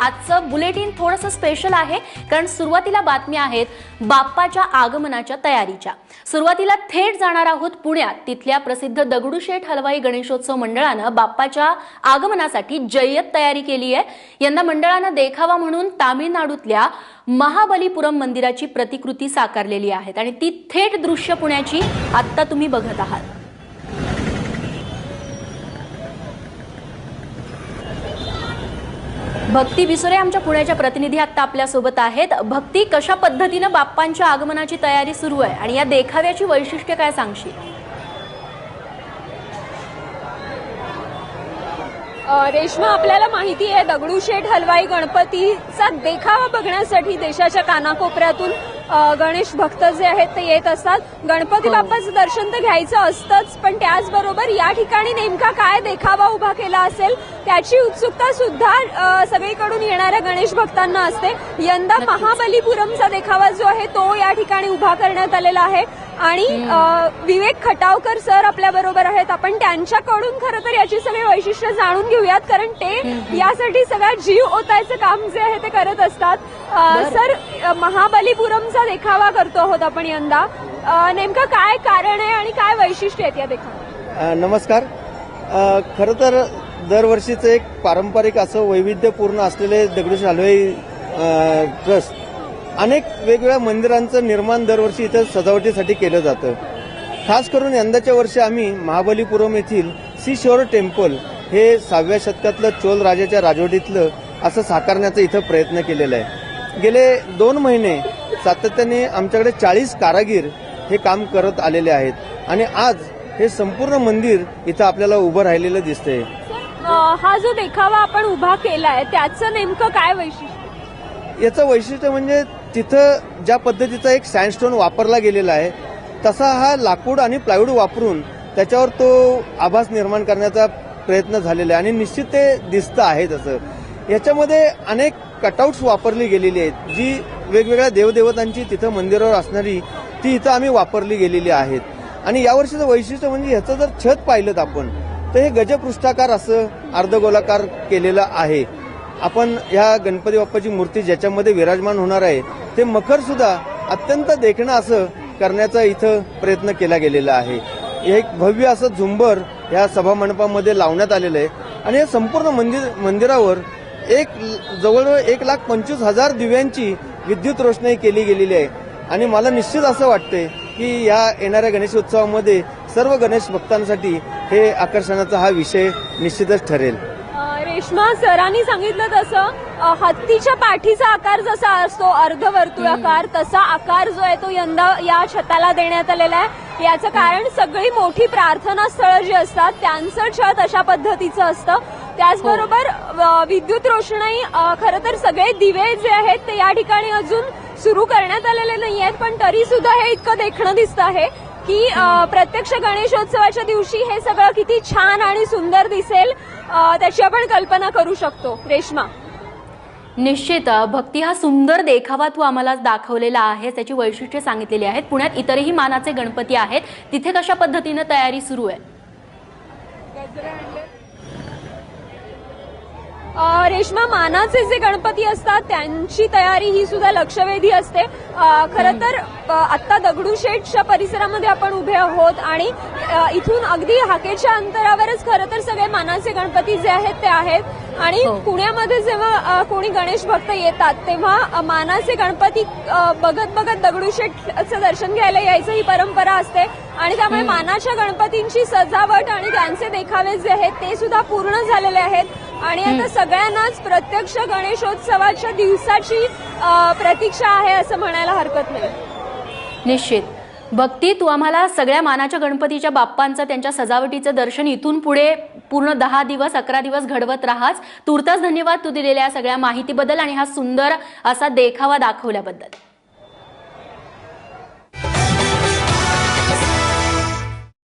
आजचं बुलेटिन थोडंसं स्पेशल आहे कारण सुरुवातीला बातम्या आहेत बाप्पाच्या आगमनाच्या तयारीच्या. सुरुवातीला थेट जाणार आहोत पुण्यात. तिथल्या प्रसिद्ध दगडूशेठ हलवाई गणेशोत्सव मंडळानं बाप्पाच्या आगमनासाठी जय्यत तयारी केली आहे. यंदा मंडळानं देखावा म्हणून तामिळनाडूतल्या महाबलीपुरम मंदिराची प्रतिकृती साकारलेली आहेत. आणि ती थेट दृश्य पुण्याची आत्ता तुम्ही बघत आहात. भक्ती विसरे आमच्या पुण्याच्या प्रतिनिधी आता आपल्यासोबत आहेत. भक्ती कशा पद्धतीनं बाप्पांच्या आगमनाची तयारी सुरू आहे आणि या देखाव्याची वैशिष्ट्य काय सांगशील? रेश्मा आपल्याला माहिती आहे दगडूशेठ हलवाई गणपतीचा देखावा बघण्यासाठी देशाच्या कानाकोपऱ्यातून गणेश भक्त जे आहेत ते येत असतात गणपती हो. बाप्पाचं दर्शन तर घ्यायचं असतंच पण त्याचबरोबर या ठिकाणी नेमका काय देखावा उभा केला असेल त्याची उत्सुकता सुद्धा सगळीकडून येणाऱ्या गणेश भक्तांना असते यंदा. महाबलीपुरमचा देखावा जो आहे तो या ठिकाणी उभा करण्यात आलेला आहे आणि विवेक खटावकर सर आपल्या बरोबर आहेत. आपण त्यांच्याकडून खरं तर याची सगळी वैशिष्ट्य जाणून घेऊयात कारण ते यासाठी सगळा जीव ओतायचं काम जे आहे ते करत असतात. सर महाबलीपुरमचा देखावा करतो आहोत आपण यंदा. नेमकं काय कारण आहे आणि काय वैशिष्ट्य आहेत या देखाव्यात? अ, नमस्कार. खरं तर दरवर्षीचं एक पारंपरिक असं वैविध्यपूर्ण असलेले दगडूशेठ हलवाई ट्रस्ट अनेक वेगवेगळ्या मंदिरांचं निर्माण दरवर्षी इथं सजावटीसाठी केलं जातं. खास करून यंदाच्या वर्षी आम्ही महाबलीपुरम येथील सी शोर टेम्पल हे सहाव्या शतकातलं चोल राजाच्या राजवटीतलं असं साकारण्याचा इथं प्रयत्न केलेला आहे. गेले दोन महिने सातत्याने आमच्याकडे चाळीस कारागीर हे काम करत आलेले आहेत आणि आज हे संपूर्ण मंदिर इथं आपल्याला उभं राहिलेलं दिसतंय. हा जो देखावा आपण उभा केलाय त्याचं नेमकं काय वैशिष्ट्य? याचं वैशिष्ट्य म्हणजे तिथं ज्या पद्धतीचा एक सँडस्टोन वापरला गेलेला आहे तसा हा लाकूड आणि प्लायवूड वापरून त्याच्यावर तो आभास निर्माण करण्याचा प्रयत्न झालेला आहे. आणि निश्चित ते दिसतं आहे तसं. याच्यामध्ये अनेक कटआउट्स वापरली गेलेली आहेत जी वेगवेगळ्या देवदेवतांची तिथं मंदिरावर असणारी ती इथं आम्ही वापरली गेलेली आहेत. आणि यावर्षीचं वैशिष्ट्य म्हणजे ह्याचं जर छत पाहिलं आपण तर हे गजपृष्ठाकार असं अर्धगोलाकार केलेलं आहे. आपण ह्या गणपती बाप्पाची मूर्ती ज्याच्यामध्ये विराजमान होणार आहे ते मखर सुद्धा अत्यंत देखणं असं करण्याचा इथं प्रयत्न केला गेलेला आहे. हे एक भव्य असं झुंबर ह्या सभामंडपामध्ये लावण्यात आलेलं आहे. आणि या संपूर्ण मंदिर मंदिरावर एक जवळजवळ एक लाख पंचवीस हजार दिव्यांची विद्युत रोषणाई केली गेलेली आहे. आणि मला निश्चित असं वाटते की या येणाऱ्या गणेशोत्सवामध्ये सर्व गणेश भक्तांसाठी हे आकर्षणाचा हा विषय निश्चितच ठरेल. रेश्मा सरांनी सांगितलं तसं हत्तीच्या पाठीचा आकार जसा असतो अर्धवर्तुळाकार तसा आकार जो आहे तो यंदा या छताला देण्यात आलेला आहे. याचं कारण सगळी मोठी प्रार्थना स्थळं जी असतात त्यांचं छत अशा पद्धतीचं असतं. त्याचबरोबर अ, विद्युत रोषणाई खरं तर सगळे दिवे जे आहेत ते या ठिकाणी अजून सुरू करण्यात आलेले नाही आहेत पण तरी सुद्धा हे इतकं देखणं दिसतं आहे. की प्रत्यक्ष गणेशोत्सवाच्या दिवशी हे सगळं किती छान आणि सुंदर दिसेल त्याची आपण कल्पना करू शकतो. रेश्मा. निश्चित भक्ती हा सुंदर देखावा तू आम्हाला दाखवलेला आहे त्याची वैशिष्ट्ये सांगितलेली आहेत. पुण्यात इतरही मानाचे गणपती आहेत. तिथे कशा पद्धतीनं तयारी सुरू आहे? रेश्मा मानाचे जे गणपती असतात त्यांची तयारी ही सुद्धा लक्षवेधी असते. खरं तर आत्ता दगडूशेठच्या परिसरामध्ये आपण उभे आहोत आणि इथून अगदी हाकेच्या अंतरावरच खरं तर सगळे मानाचे गणपती जे आहेत ते आहेत. आणि हो. पुण्यामध्ये जेव्हा कोणी गणेश भक्त येतात तेव्हा मानाचे गणपती बघत बघत दगडूशेठचं दर्शन घ्यायला यायचं ही परंपरा असते. आणि त्यामुळे मानाच्या गणपतींची सजावट आणि त्यांचे देखावे जे आहेत ते सुद्धा पूर्ण झालेले आहेत. आणि आता सगळ्यांनाच प्रत्यक्ष गणेशोत्सवाच्या दिवसाची प्रतीक्षा आहे असं म्हणायला हरकत नाही. निश्चित. भक्ती तू आम्हाला सगळ्या मानाच्या गणपतीच्या बाप्पांचं त्यांच्या सजावटीचं दर्शन इथून पुढे पूर्ण दहा दिवस अकरा दिवस घडवत राहाच. तुर्तास धन्यवाद तू दिलेल्या सगळ्या माहितीबद्दल आणि हा सुंदर असा देखावा दाखवल्याबद्दल.